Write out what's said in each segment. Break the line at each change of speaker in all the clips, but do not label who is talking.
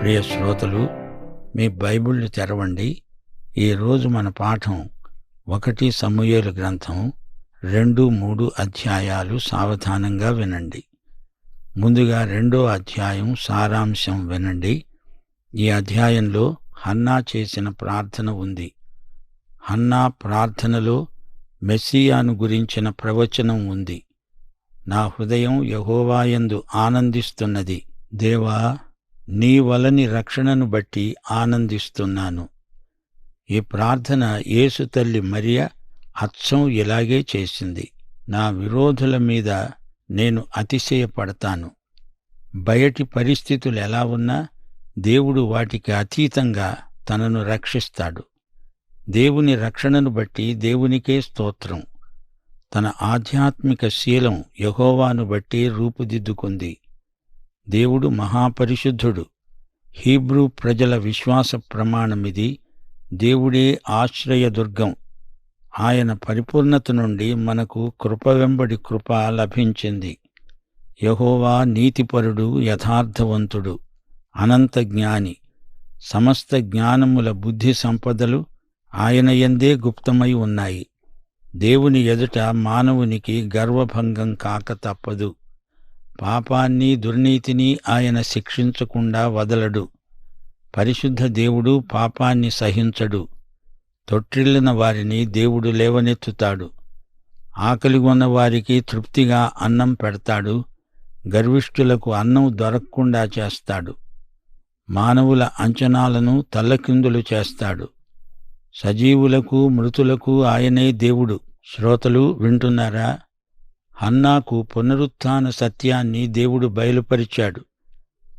ప్రియ శ్రోతలు మీ బైబిళ్ళు తెరవండి. ఈరోజు మన పాఠం ఒకటి సమూయేలు గ్రంథం రెండు మూడు అధ్యాయాలు సావధానంగా వినండి. ముందుగా రెండో అధ్యాయం సారాంశం వినండి. ఈ అధ్యాయంలో హన్నా చేసిన ప్రార్థన ఉంది. హన్నా ప్రార్థనలో మెస్సియాను గురించిన ప్రవచనం ఉంది. నా హృదయం యహోవాయందు ఆనందిస్తున్నది. దేవా నీ వలని రక్షణను బట్టి ఆనందిస్తున్నాను. ఈ ప్రార్థన యేసు తల్లి మరియ అచ్చం ఇలాగే చేసింది. నా విరోధుల మీద నేను అతిశయపడతాను. బయటి పరిస్థితులు ఎలా ఉన్నా దేవుడు వాటికి అతీతంగా తనను రక్షిస్తాడు. దేవుని రక్షణను బట్టి దేవునికే స్తోత్రం. తన ఆధ్యాత్మిక శీలం యహోవాను బట్టి రూపుదిద్దుకుంది. దేవుడు మహాపరిశుద్ధుడు. హీబ్రూ ప్రజల విశ్వాస ప్రమాణమిది. దేవుడే ఆశ్రయదుర్గం ఆయన పరిపూర్ణత నుండి మనకు కృప వెంబడి కృప లభించింది. యహోవా నీతిపరుడు యథార్థవంతుడు అనంత జ్ఞాని. సమస్త జ్ఞానముల బుద్ధి సంపదలు ఆయన ఎందే గుప్తమై ఉన్నాయి. దేవుని ఎదుట మానవునికి గర్వభంగం కాక తప్పదు. పాపాన్ని దుర్నీతిని ఆయన శిక్షించకుండా వదలడు. పరిశుద్ధ దేవుడు పాపాన్ని సహించడు. తొట్టిల్లిన వారిని దేవుడు లేవనెత్తుతాడు. ఆకలిగొన్న వారికి తృప్తిగా అన్నం పెడతాడు. గర్విష్ఠులకు అన్నం దొరకకుండా చేస్తాడు. మానవుల అంచనాలను తల్లకిందులు చేస్తాడు. సజీవులకు మృతులకు ఆయనే దేవుడు. శ్రోతలు వింటున్నారా? హన్నాకు పునరుత్థాన సత్యాన్ని దేవుడు బయలుపరిచాడు.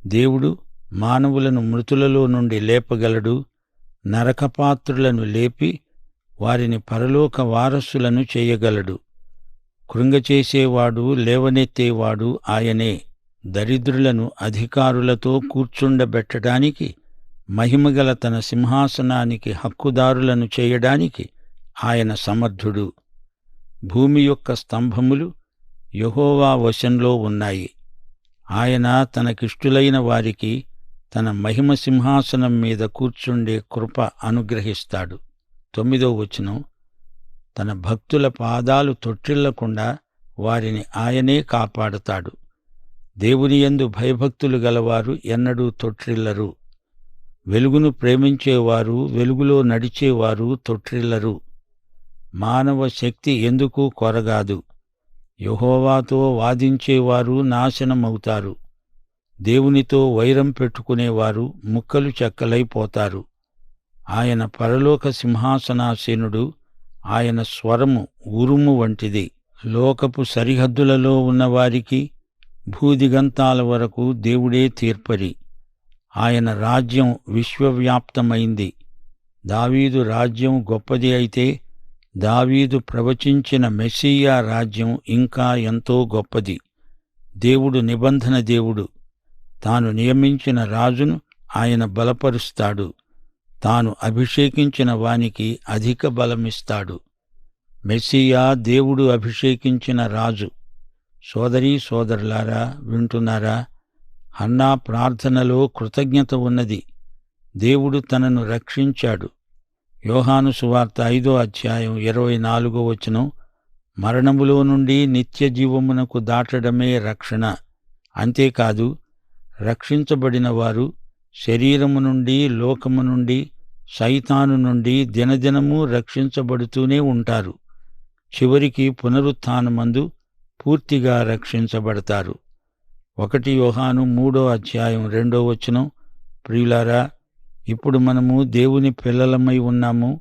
దేవుడు మానవులను మృతులలో నుండి లేపగలడు. నరకపాత్రులను లేపి వారిని పరలోక వారసులను చేయగలడు. కృంగచేసేవాడు లేవనెత్తేవాడు ఆయనే. దరిద్రులను అధికారులతో కూర్చుండబెట్టడానికి మహిమగల తన సింహాసనానికి హక్కుదారులను చేయడానికి ఆయన సమర్థుడు. భూమి యొక్క స్తంభములు యహోవా వశంలో ఉన్నాయి. ఆయన తనకిష్టులైన వారికి తన మహిమ సింహాసనం మీద కూర్చుండే కృప అనుగ్రహిస్తాడు. తొమ్మిదో వచనం. తన భక్తుల పాదాలు తొట్టిల్లకుండా వారిని ఆయనే కాపాడుతాడు. దేవుని యందు భయభక్తులు గలవారు ఎన్నడూ తొట్టిల్లరు. వెలుగును ప్రేమించేవారు వెలుగులో నడిచేవారు తొట్టిల్లరు. మానవ శక్తి ఎందుకు కొరగాదు. యహోవాతో వాదించేవారు నాశనమవుతారు. దేవునితో వైరం పెట్టుకునేవారు ముక్కలు చెక్కలైపోతారు. ఆయన పరలోక సింహాసనాసీనుడు ఆయన స్వరము ఉరుము వంటిది. లోకపు సరిహద్దులలో ఉన్నవారికి భూదిగంతాల వరకు దేవుడే తీర్పరి. ఆయన రాజ్యం విశ్వవ్యాప్తమైంది. దావీదు రాజ్యం గొప్పది అయితే దావీదు ప్రవచించిన మెస్సియా రాజ్యం ఇంకా ఎంతో గొప్పది. దేవుడు నిబంధన దేవుడు. తాను నియమించిన రాజును ఆయన బలపరుస్తాడు. తాను అభిషేకించిన వానికి అధిక బలమిస్తాడు. మెస్సియా దేవుడు అభిషేకించిన రాజు. సోదరీ సోదరులారా వింటున్నారా? హన్నా ప్రార్థనలో కృతజ్ఞత ఉన్నది. దేవుడు తనను రక్షించాడు. యోహాను సువార్త ఐదో అధ్యాయం ఇరవై నాలుగో వచనం మరణములో నుండి నిత్య జీవమునకు దాటడమే రక్షణ. అంతేకాదు రక్షించబడిన వారు శరీరము నుండి లోకము నుండి సైతాను నుండి దినదినము రక్షించబడుతూనే ఉంటారు. చివరికి పునరుత్థానమందు పూర్తిగా రక్షించబడతారు. ఒకటి యోహాను మూడో అధ్యాయం రెండో వచనం ప్రియులారా ఇప్పుడు మనము దేవుని పిల్లలమై ఉన్నాము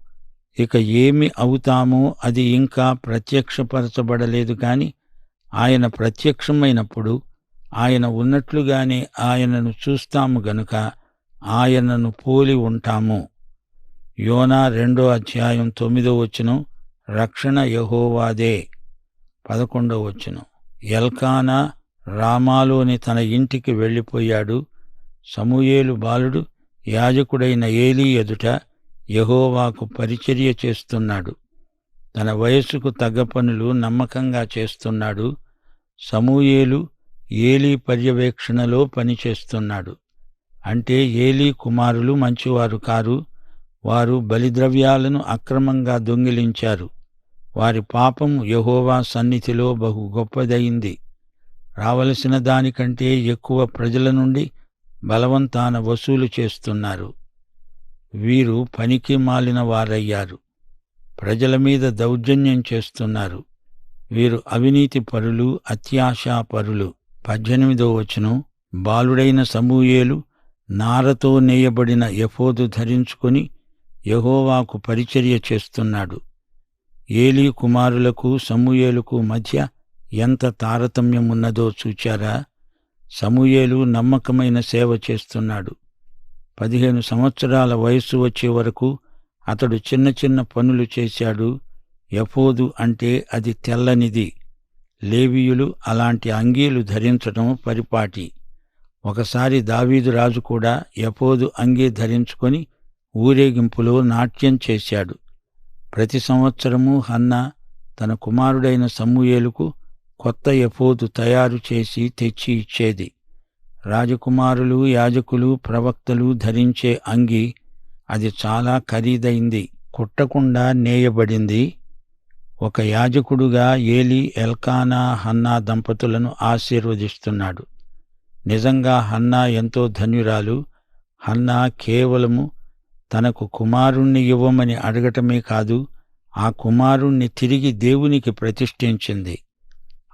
ఇక ఏమి అవుతామో అది ఇంకా ప్రత్యక్షపరచబడలేదు కాని ఆయన ప్రత్యక్షమైనప్పుడు ఆయన ఉన్నట్లుగానే ఆయనను చూస్తాము గనుక ఆయనను పోలి ఉంటాము. యోనా రెండో అధ్యాయం తొమ్మిదో వచ్చును రక్షణ యహోవాదే. పదకొండో వచ్చును ఎల్కానా రామాలోని తన ఇంటికి వెళ్ళిపోయాడు. సమూయేలు బాలుడు యాజకుడైన ఏలీ ఎదుట యహోవాకు పరిచర్య చేస్తున్నాడు. తన వయస్సుకు తగ్గ పనులు నమ్మకంగా చేస్తున్నాడు. సమూయేలు ఏలీ పర్యవేక్షణలో పనిచేస్తున్నాడు. అంటే ఏలీ కుమారులు మంచివారు కారు వారు బలిద్రవ్యాలను అక్రమంగా దొంగిలించారు. వారి పాపం యహోవా సన్నిధిలో బహు గొప్పదయింది రావలసిన దానికంటే ఎక్కువ ప్రజల నుండి బలవంతాన వసూలు చేస్తున్నారు. వీరు పనికి మాలిన వారయ్యారు. ప్రజల మీద దౌర్జన్యం చేస్తున్నారు. వీరు అవినీతి పరులు అత్యాశా పరులు. పద్దెనిమిదో వచనం. బాలుడైన సమూయేలు నారతో నేయబడిన ఎఫోదు ధరించుకొని యహోవాకు పరిచర్య చేస్తున్నాడు. ఏలీ కుమారులకు సమూయేలకు మధ్య ఎంత తారతమ్యమున్నదో చూచారా? సమూయేలు నమ్మకమైన సేవ చేస్తున్నాడు. పదిహేను సంవత్సరాల వయస్సు వచ్చే వరకు అతడు చిన్న చిన్న పనులు చేశాడు. ఎఫోదు అంటే అది తెల్లనిది. లేవీయులు అలాంటి అంగీలు ధరించటం పరిపాటి. ఒకసారి దావీదు రాజు కూడా ఎపోదు అంగీ ధరించుకొని ఊరేగింపులో నాట్యం చేశాడు. ప్రతి సంవత్సరము హన్నా తన కుమారుడైన సమూయేలుకు కొత్త ఎఫోదు తయారు చేసి తెచ్చి ఇచ్చేది. రాజకుమారులు యాజకులు ప్రవక్తలు ధరించే అంగి అది చాలా ఖరీదైంది కుట్టకుండా నేయబడింది. ఒక యాజకుడుగా ఏలి ఎల్కానా హన్నా దంపతులను ఆశీర్వదిస్తున్నాడు. నిజంగా హన్నా ఎంతో ధన్యురాలు. హన్నా కేవలము తనకు కుమారుణ్ణి ఇవ్వమని అడగటమే కాదు ఆ కుమారుణ్ణి తిరిగి దేవునికి ప్రతిష్ఠించింది.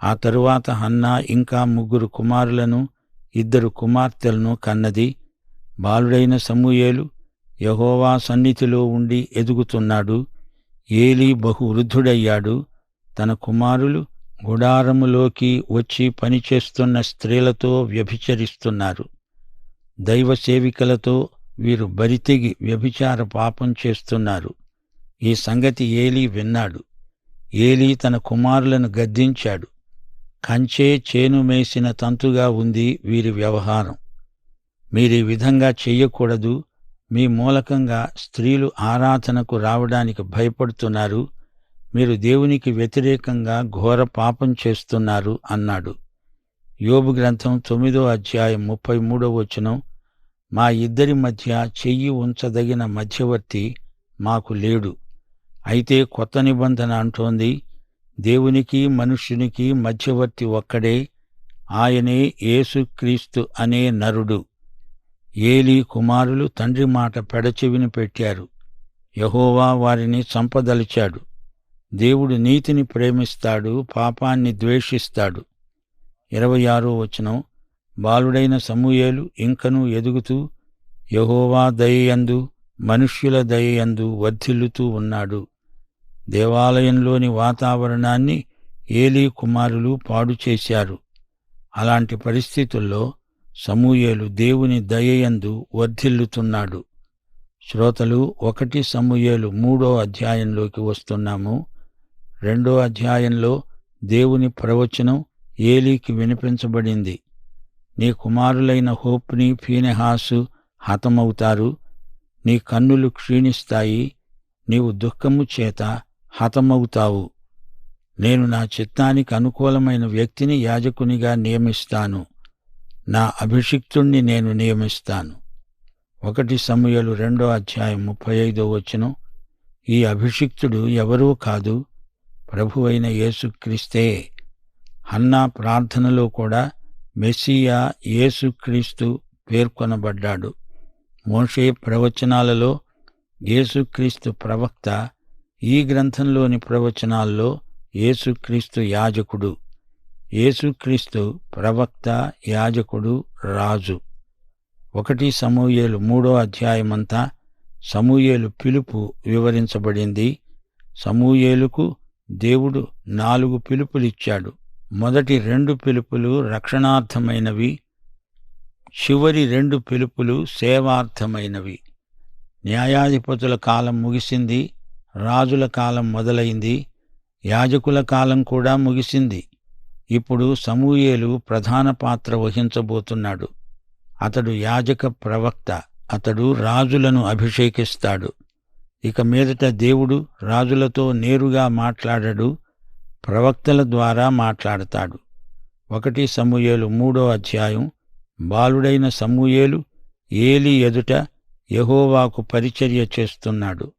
ఆ తరువాత హన్నా ఇంకా ముగ్గురు కుమారులను ఇద్దరు కుమార్తెలను కన్నది. బాలుడైన సమూయేలు యహోవా సన్నిధిలో ఉండి ఎదుగుతున్నాడు. ఏలీ బహు వృద్ధుడయ్యాడు తన కుమారులు గుడారములోకి వచ్చి పనిచేస్తున్న స్త్రీలతో వ్యభిచరిస్తున్నారు. దైవ సేవికలతో వీరు బరితెగి వ్యభిచార పాపం చేస్తున్నారు. ఈ సంగతి ఏలీ విన్నాడు. ఏలీ తన కుమారులను గద్దించాడు. కంచే చేను మేసిన తంతుగా ఉంది వీరి వ్యవహారం. మీరీ విధంగా చెయ్యకూడదు. మీ మూలకంగా స్త్రీలు ఆరాధనకు రావడానికి భయపడుతున్నారు. మీరు దేవునికి వ్యతిరేకంగా ఘోర పాపం చేస్తున్నారు అన్నాడు. యోబు గ్రంథం తొమ్మిదో అధ్యాయం ముప్పై మూడో వచనం. మా ఇద్దరి మధ్య చెయ్యి ఉంచదగిన మధ్యవర్తి మాకు లేడు. అయితే కొత్త నిబంధన అంటోంది దేవునికి మనుష్యునికి మధ్యవర్తి ఒక్కడే. ఆయనే యేసుక్రీస్తు అనే నరుడు. ఏలీ కుమారులు తండ్రి మాట పెడచెవిని పెట్టారు. యహోవా వారిని సంపదలిచాడు దేవుడు నీతిని ప్రేమిస్తాడు పాపాన్ని ద్వేషిస్తాడు. ఇరవై ఆరో వచనం. బాలుడైన సమూయేలు ఇంకనూ ఎదుగుతూ యహోవా దయయందు మనుష్యుల దయయందు వర్ధిల్లుతూ ఉన్నాడు. దేవాలయంలోని వాతావరణాన్ని ఏలీ కుమారులు పాడు చేశారు. అలాంటి పరిస్థితుల్లో సమూయేలు దేవుని దయయందు వర్ధిల్లుతున్నాడు. శ్రోతలు ఒకటి సమూయేలు మూడో అధ్యాయంలోకి వస్తున్నాము. రెండో అధ్యాయంలో దేవుని ప్రవచనం ఏలీకి వినిపించబడింది. నీ కుమారులైన హోప్ని ఫీనెహాసు హతమవుతారు. నీ కన్నులు క్షీణిస్తాయి. నీవు దుఃఖము చేత హతమవుతావు. నేను నా చిత్తానికి అనుకూలమైన వ్యక్తిని యాజకునిగా నియమిస్తాను. నా అభిషిక్తుణ్ణి నేను నియమిస్తాను. ఒకటి సమయలు రెండో అధ్యాయం ముప్పై ఐదో వచనం. ఈ అభిషిక్తుడు ఎవరూ కాదు ప్రభువైన యేసుక్రీస్తే. హన్నా ప్రార్థనలో కూడా మెస్సియా యేసుక్రీస్తు పేర్కొనబడ్డాడు. మోషే ప్రవచనాలలో యేసుక్రీస్తు ప్రవక్త ఈ గ్రంథంలోని ప్రవచనాల్లో యేసుక్రీస్తు యాజకుడు యేసుక్రీస్తు ప్రవక్త యాజకుడు రాజు. ఒకటి సమూయేలు మూడో అధ్యాయమంతా సమూయేలు పిలుపు వివరించబడింది. సమూయేలుకు దేవుడు నాలుగు పిలుపులిచ్చాడు. మొదటి రెండు పిలుపులు రక్షణార్థమైనవి చివరి రెండు పిలుపులు సేవార్థమైనవి. న్యాయాధిపతుల కాలం ముగిసింది. రాజుల కాలం మొదలైంది యాజకుల కాలం కూడా ముగిసింది. ఇప్పుడు సమూయేలు ప్రధాన పాత్ర వహించబోతున్నాడు. అతడు యాజక ప్రవక్త అతడు రాజులను అభిషేకిస్తాడు. ఇక మీదట దేవుడు రాజులతో నేరుగా మాట్లాడడు ప్రవక్తల ద్వారా మాట్లాడతాడు. ఒకటి సమూయేలు మూడో అధ్యాయం. బాలుడైన సమూయేలు ఏలి ఎదుట యహోవాకు పరిచర్య చేస్తున్నాడు.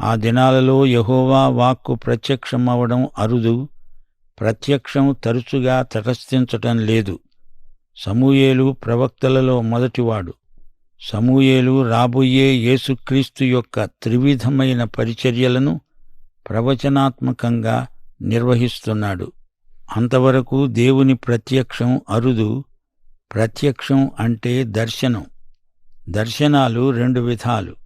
ఆ దినాలలో యహోవా వాక్కు ప్రత్యక్షమవడం అరుదు ప్రత్యక్షం తరచుగా తటస్థించటం లేదు. సమూయేలు ప్రవక్తలలో మొదటివాడు. సమూయేలు రాబోయే యేసుక్రీస్తు యొక్క త్రివిధమైన పరిచర్యలను ప్రవచనాత్మకంగా నిర్వహిస్తున్నాడు. అంతవరకు దేవుని ప్రత్యక్షం అరుదు ప్రత్యక్షం అంటే దర్శనం. దర్శనాలు రెండు విధాలు.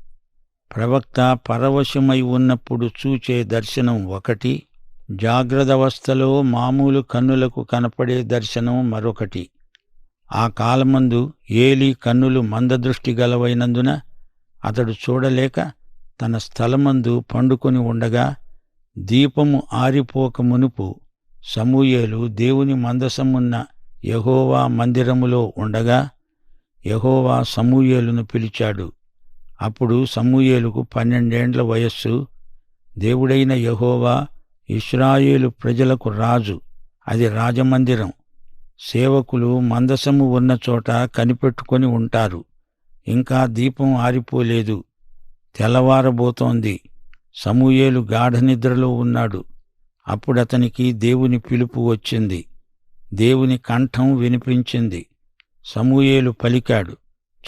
ప్రవక్త పరవశమై ఉన్నప్పుడు చూచే దర్శనం ఒకటి జాగ్రత్తవస్థలో మామూలు కన్నులకు కనపడే దర్శనం మరొకటి. ఆ కాలమందు ఏలి కన్నులు మందదృష్టి గలవైనందున అతడు చూడలేక తన స్థలమందు పండుకొని ఉండగా దీపము ఆరిపోక మునుపు సమూయేలు దేవుని మందసమున్న యహోవా మందిరములో ఉండగా యహోవా సమూయేలును పిలిచాడు. అప్పుడు సమూయేలుకు పన్నెండేండ్ల వయస్సు. దేవుడైన యహోవా ఇస్రాయేలు ప్రజలకు రాజు. అది రాజమందిరం. సేవకులు మందసము ఉన్న చోట కనిపెట్టుకొని ఉంటారు. ఇంకా దీపం ఆరిపోలేదు. తెల్లవారబోతోంది. సమూయేలు గాఢనిద్రలో ఉన్నాడు. అప్పుడతనికి దేవుని పిలుపు వచ్చింది. దేవుని కంఠం వినిపించింది. సమూయేలు పలికాడు.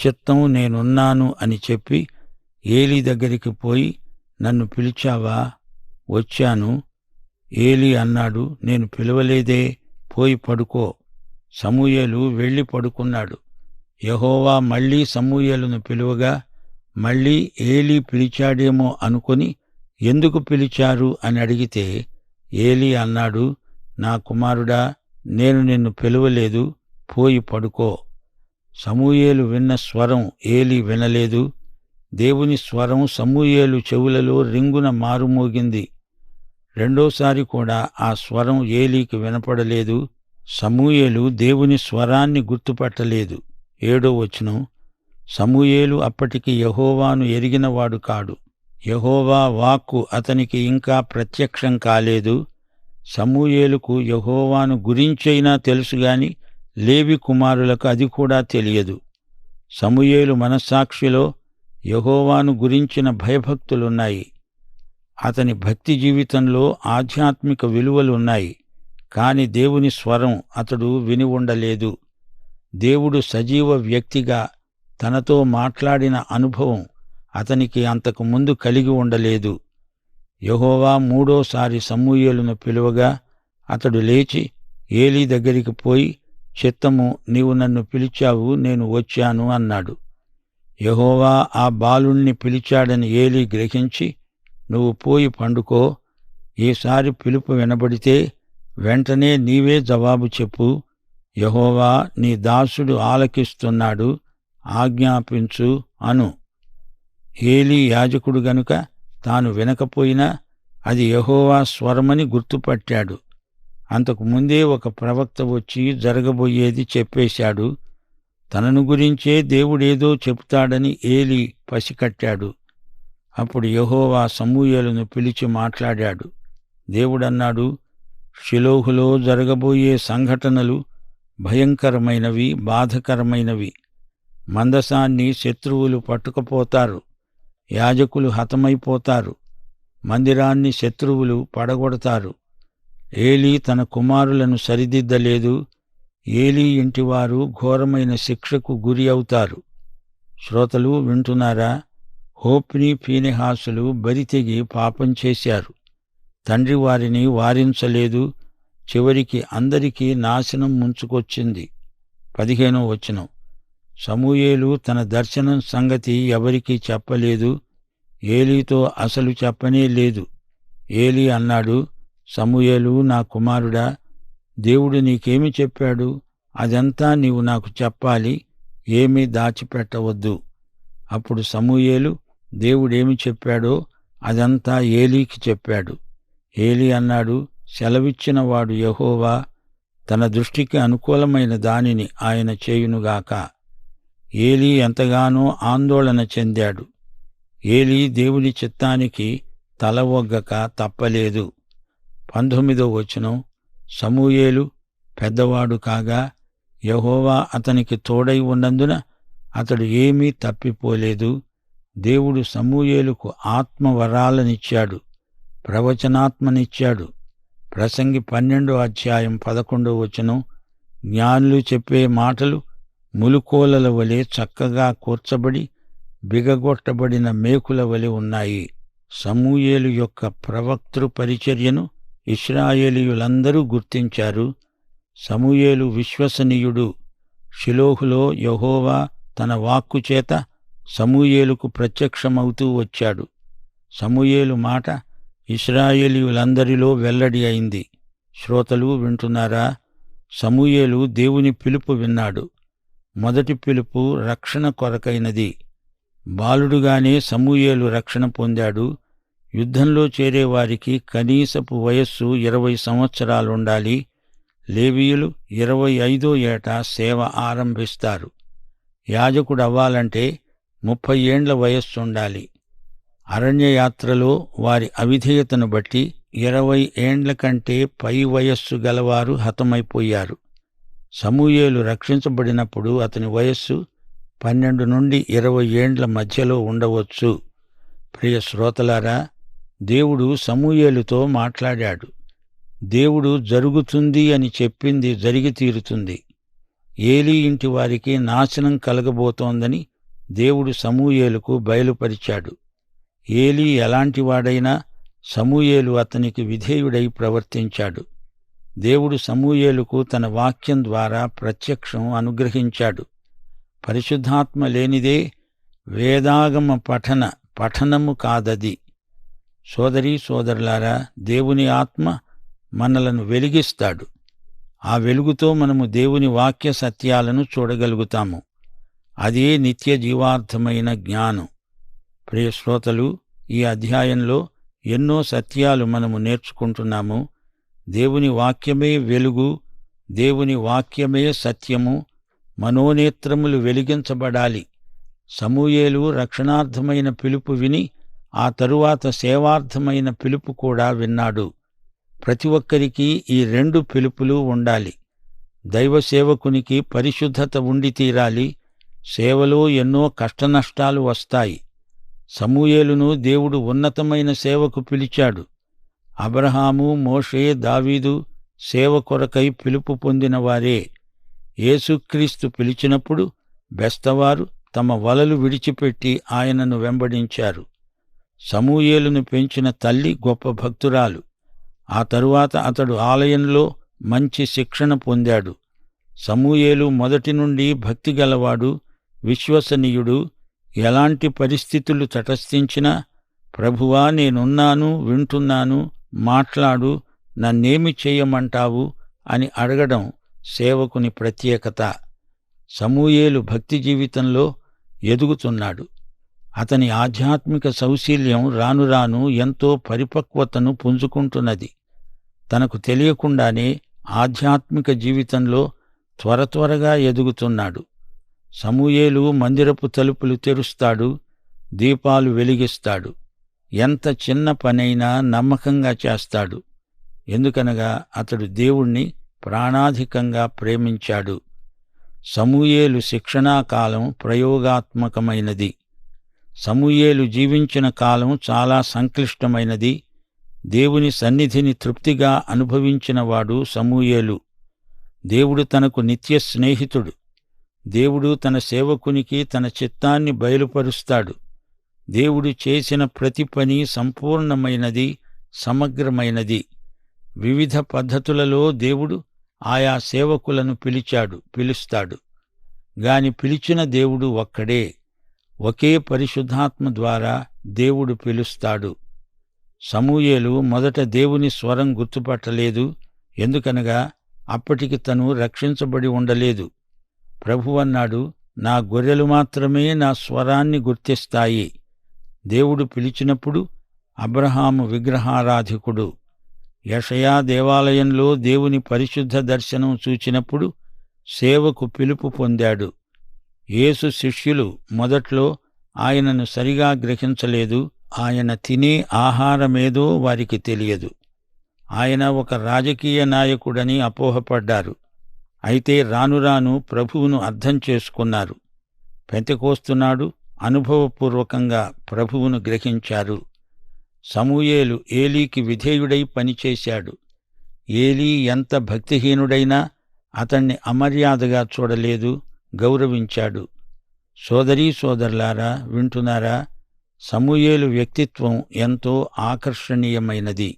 చిత్తం నేనున్నాను అని చెప్పి ఏలీ దగ్గరికి పోయి నన్ను పిలిచావా? వచ్చాను. ఏలీ అన్నాడు నేను పిలవలేదే పోయి పడుకో. సమూయేలు వెళ్ళి పడుకున్నాడు. యహోవా మళ్ళీ సమూయేలును పిలువగా మళ్ళీ ఏలీ పిలిచాడేమో అనుకొని ఎందుకు పిలిచారు అని అడిగితే ఏలీ అన్నాడు నా కుమారుడా నేను నిన్ను పిలువలేదు పోయి పడుకో. సమూయేలు విన్న స్వరం ఏలీ వినలేదు. దేవుని స్వరం సమూయేలు చెవులలో రింగున మారుమోగింది. రెండోసారి కూడా ఆ స్వరం ఏలీకి వినపడలేదు. సమూయేలు దేవుని స్వరాన్ని గుర్తుపట్టలేదు. ఏడో వచనం. సమూయేలు అప్పటికి యహోవాను ఎరిగినవాడు కాడు. యహోవా వాక్కు అతనికి ఇంకా ప్రత్యక్షం కాలేదు. సమూయేలుకు యహోవాను గురించైనా తెలుసుగాని లేవి కుమారులకు అది కూడా తెలియదు. సమూయేలు మనస్సాక్షిలో యహోవాను గురించిన భయభక్తులున్నాయి. అతని భక్తి జీవితంలో ఆధ్యాత్మిక విలువలున్నాయి. కాని దేవుని స్వరం అతడు విని ఉండలేదు. దేవుడు సజీవ వ్యక్తిగా తనతో మాట్లాడిన అనుభవం అతనికి అంతకు ముందు కలిగి ఉండలేదు. యహోవా మూడోసారి సమూయేలును పిలువగా అతడు లేచి ఏలీ దగ్గరికి పోయి చిత్తము నీవు నన్ను పిలిచావు నేను వచ్చాను అన్నాడు. యహోవా ఆ బాలుణ్ణి పిలిచాడని ఏలీ గ్రహించి నువ్వు పోయి పండుకో ఈసారి పిలుపు వినబడితే వెంటనే నీవే జవాబు చెప్పు. యహోవా నీ దాసుడు ఆలకిస్తున్నాడు ఆజ్ఞాపించు అను. ఏలీ యాజకుడు గనుక తాను వినకపోయినా అది యహోవా స్వరమని గుర్తుపట్టాడు. అంతకు ముందే ఒక ప్రవక్త వచ్చి జరగబోయేది చెప్పేశాడు. తనను గురించే దేవుడేదో చెప్తాడని ఏలి పసికట్టాడు. అప్పుడు యహోవా సమూయలను పిలిచి మాట్లాడాడు. దేవుడన్నాడు షిలోహులో జరగబోయే సంఘటనలు భయంకరమైనవి బాధకరమైనవి. మందసాన్ని శత్రువులు పట్టుకపోతారు. యాజకులు హతమైపోతారు. మందిరాన్ని శత్రువులు పడగొడతారు. ఏలీ తన కుమారులను సరిదిద్దలేదు. ఏలీ ఇంటివారు ఘోరమైన శిక్షకు గురి అవుతారు. శ్రోతలు వింటున్నారా? హోప్ని ఫీనిహాసులు బరితెగి పాపం చేశారు. తండ్రి వారిని వారించలేదు. చివరికి అందరికీ నాశనం ముంచుకొచ్చింది. పదిహేనో వచనం. సమూయేలు తన దర్శనం సంగతి ఎవరికీ చెప్పలేదు. ఏలీతో అసలు చెప్పనే లేదు. ఏలీ అన్నాడు సమూయేలు నా కుమారుడా దేవుడు నీకేమి చెప్పాడు? అదంతా నీవు నాకు చెప్పాలి ఏమీ దాచిపెట్టవద్దు. అప్పుడు సమూయేలు దేవుడేమి చెప్పాడో అదంతా ఏలీకి చెప్పాడు. ఏలీ అన్నాడు సెలవిచ్చినవాడు యహోవా తన దృష్టికి అనుకూలమైన దానిని ఆయన చేయునుగాక. ఏలీ ఎంతగానో ఆందోళన చెందాడు. ఏలీ దేవుని చిత్తానికి తల ఒగ్గక తప్పలేదు. పంతొమ్మిదో వచనం సమూయేలు పెద్దవాడు కాగా యహోవా అతనికి తోడై ఉన్నందున అతడు ఏమీ తప్పిపోలేదు. దేవుడు సమూయేలుకు ఆత్మవరాలనిచ్చాడు ప్రవచనాత్మనిచ్చాడు. ప్రసంగి పన్నెండో అధ్యాయం పదకొండో వచనం జ్ఞానులు చెప్పే మాటలు ములుకోలల వలె చక్కగా కూర్చబడి బిగగొట్టబడిన మేకుల వలె ఉన్నాయి. సమూయేలు యొక్క ప్రవక్తృ పరిచర్యను ఇస్రాయేలీయులందరూ గుర్తించారు. సమూయేలు విశ్వసనీయుడు షిలోహులో యహోవా తన వాక్కు చేత సమూయేలుకు ప్రత్యక్షమవుతూ వచ్చాడు. సమూయేలు మాట ఇస్రాయేలీయులందరిలో వెల్లడి అయింది. శ్రోతలు వింటున్నారా? సమూయేలు దేవుని పిలుపు విన్నాడు. మొదటి పిలుపు రక్షణ కొరకైనది. బాలుడుగానే సమూయేలు రక్షణ పొందాడు. యుద్ధంలో చేరేవారికి కనీసపు వయస్సు ఇరవై సంవత్సరాలుండాలి. లేవీయులు ఇరవై ఐదో ఏట సేవ ఆరంభిస్తారు. యాజకుడు అవ్వాలంటే ముప్పై ఏండ్ల వయస్సుండాలి. అరణ్యయాత్రలో వారి అవిధేయతను బట్టి ఇరవై ఏండ్ల కంటే పై వయస్సు గలవారు హతమైపోయారు. సమూయేలు రక్షించబడినప్పుడు అతని వయస్సు పన్నెండు నుండి ఇరవై ఏండ్ల మధ్యలో ఉండవచ్చు. ప్రియ శ్రోతలారా దేవుడు సమూయేలుతో మాట్లాడాడు. దేవుడు జరుగుతుంది అని చెప్పింది జరిగి తీరుతుంది. ఏలీ ఇంటి వారికి నాశనం కలగబోతోందని దేవుడు సమూయేలుకు బయలుపరిచాడు. ఏలీ ఎలాంటివాడైనా సమూయేలు అతనికి విధేయుడై ప్రవర్తించాడు. దేవుడు సమూయేలుకు తన వాక్యం ద్వారా ప్రత్యక్షం అనుగ్రహించాడు. పరిశుద్ధాత్మ లేనిదే వేదాగమ పఠన పఠనము కాదది. సోదరీ సోదరులారా దేవుని ఆత్మ మనలను వెలిగిస్తాడు. ఆ వెలుగుతో మనము దేవుని వాక్య సత్యాలను చూడగలుగుతాము. అదే నిత్య జీవార్థమైన జ్ఞానం. ప్రియ శ్రోతలు ఈ అధ్యాయంలో ఎన్నో సత్యాలు మనము నేర్చుకుంటున్నాము. దేవుని వాక్యమే వెలుగు దేవుని వాక్యమే సత్యము మనోనేత్రములు వెలిగించబడాలి. సమూయేలు రక్షణార్థమైన పిలుపు విని ఆ తరువాత సేవార్థమైన పిలుపు కూడా విన్నాడు. ప్రతి ఒక్కరికి ఈ రెండు పిలుపులు ఉండాలి. దైవ సేవకునికి పరిశుద్ధత ఉండి తీరాలి. సేవలో ఎన్నో కష్టనష్టాలు వస్తాయి. సమూయేలును దేవుడు ఉన్నతమైన సేవకు పిలిచాడు. అబ్రహాము మోషే దావీదు సేవ కొరకై పిలుపు పొందిన వారే. యేసుక్రీస్తు పిలిచినప్పుడు బెస్తవారు తమ వలలు విడిచిపెట్టి ఆయనను వెంబడించారు. సమూయేలును పెంచిన తల్లి గొప్ప భక్తురాలు. ఆ తరువాత అతడు ఆలయంలో మంచి శిక్షణ పొందాడు. సమూయేలు మొదటి నుండి భక్తిగలవాడు విశ్వసనీయుడు ఎలాంటి పరిస్థితులు తటస్థించినా ప్రభువా నేనున్నాను వింటున్నాను మాట్లాడు నన్నేమి చేయమంటావు? అని అడగడం సేవకుని ప్రత్యేకత. సమూయేలు భక్తి జీవితంలో ఎదుగుతున్నాడు. అతని ఆధ్యాత్మిక సౌశీల్యం రానురాను ఎంతో పరిపక్వతను పుంజుకుంటున్నది. తనకు తెలియకుండానే ఆధ్యాత్మిక జీవితంలో త్వర త్వరగా ఎదుగుతున్నాడు. సమూయేలు మందిరపు తలుపులు తెరుస్తాడు దీపాలు వెలిగిస్తాడు. ఎంత చిన్న పనైనా నమ్మకంగా చేస్తాడు. ఎందుకనగా అతడు దేవుణ్ణి ప్రాణాధికంగా ప్రేమించాడు. సమూయేలు శిక్షణాకాలం ప్రయోగాత్మకమైనది. సమూయేలు జీవించిన కాలం చాలా సంక్లిష్టమైనది. దేవుని సన్నిధిని తృప్తిగా అనుభవించినవాడు సమూయేలు. దేవుడు తనకు నిత్య స్నేహితుడు. దేవుడు తన సేవకునికి తన చిత్తాన్ని బయలుపరుస్తాడు. దేవుడు చేసిన ప్రతి పని సంపూర్ణమైనది సమగ్రమైనది. వివిధ పద్ధతులలో దేవుడు ఆయా సేవకులను పిలిచాడు పిలుస్తాడు. గాని పిలిచిన దేవుడు ఒక్కడే. ఒకే పరిశుద్ధాత్మ ద్వారా దేవుడు పిలుస్తాడు. సమూయేలు మొదట దేవుని స్వరం గుర్తుపట్టలేదు ఎందుకనగా అప్పటికి తను రక్షించబడి ఉండలేదు. ప్రభువన్నాడు నా గొర్రెలు మాత్రమే నా స్వరాన్ని గుర్తిస్తాయి. దేవుడు పిలిచినప్పుడు అబ్రహాము విగ్రహారాధికుడు. యషయా దేవాలయంలో దేవుని పరిశుద్ధ దర్శనం చూచినప్పుడు సేవకు పిలుపు పొందాడు. యేసు శిష్యులు మొదట్లో ఆయనను సరిగా గ్రహించలేదు. ఆయన తినే ఆహారమేదో వారికి తెలియదు. ఆయన ఒక రాజకీయ నాయకుడని అపోహపడ్డారు. అయితే రానురాను ప్రభువును అర్థం చేసుకున్నారు. పెంతకోస్తున్నాడు అనుభవపూర్వకంగా ప్రభువును గ్రహించారు. సమూయేలు ఏలీకి విధేయుడై పనిచేశాడు. ఏలీ ఎంత భక్తిహీనుడైనా అతణ్ణి అమర్యాదగా చూడలేదు. గౌరవించాడు. సోదరీ సోదరులారా వింటున్నారా? సమూయేలు వ్యక్తిత్వం ఎంతో ఆకర్షణీయమైనది.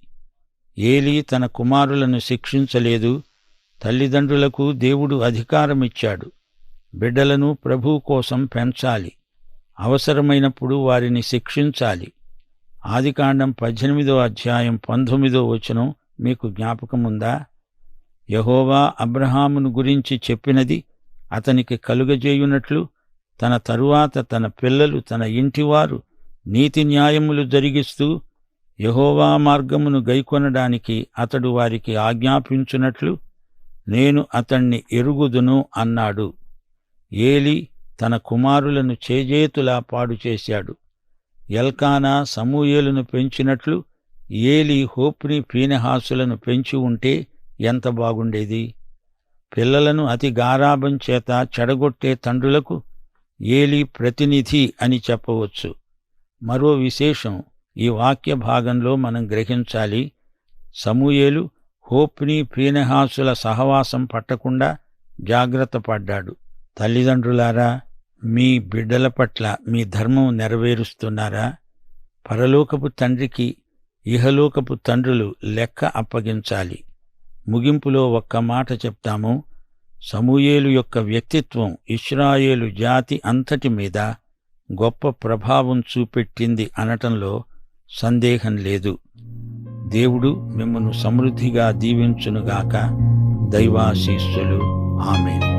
ఏలీ తన కుమారులను శిక్షించలేదు. తల్లిదండ్రులకు దేవుడు అధికారమిచ్చాడు. బిడ్డలను ప్రభు కోసం పెంచాలి. అవసరమైనప్పుడు వారిని శిక్షించాలి. ఆదికాండం పద్దెనిమిదో అధ్యాయం పంతొమ్మిదో వచనం మీకు జ్ఞాపకముందా? యహోవా అబ్రహామును గురించి చెప్పినది అతనికి కలుగజేయునట్లు తన తరువాత తన పిల్లలు తన ఇంటివారు నీతి న్యాయములు జరిగిస్తూ యహోవా మార్గమును గైకొనడానికి అతడు వారికి ఆజ్ఞాపించునట్లు నేను అతణ్ణి ఎరుగుదును అన్నాడు. ఏలి తన కుమారులను చేజేతులా పాడు చేశాడు. ఎల్కానా సమూయేలును పెంచినట్లు ఏలి హోప్ని పీనహాసులను పెంచి ఉంటే ఎంత బాగుండేది? పిల్లలను అతి గారాభం చేత చెడగొట్టే తండ్రులకు ఏలి ప్రతినిధి అని చెప్పవచ్చు. మరో విశేషం ఈ వాక్య భాగంలో మనం గ్రహించాలి సమూయేలు హోప్ని పీనహాసుల సహవాసం పట్టకుండా జాగ్రత్త పడ్డాడు. తల్లిదండ్రులారా మీ బిడ్డల పట్ల మీ ధర్మం నెరవేరుస్తున్నారా? పరలోకపు తండ్రికి ఇహలోకపు తండ్రులు లెక్క అప్పగించాలి. ముగింపులో ఒక్క మాట చెప్తాము. సమూయేలు యొక్క వ్యక్తిత్వం ఇస్రాయేలు జాతి అంతటి మీద గొప్ప ప్రభావం చూపెట్టింది అనటంలో సందేహం లేదు. దేవుడు మిమ్మను సమృద్ధిగా దీవించునుగాక. దైవాశీస్సులు. ఆమెను.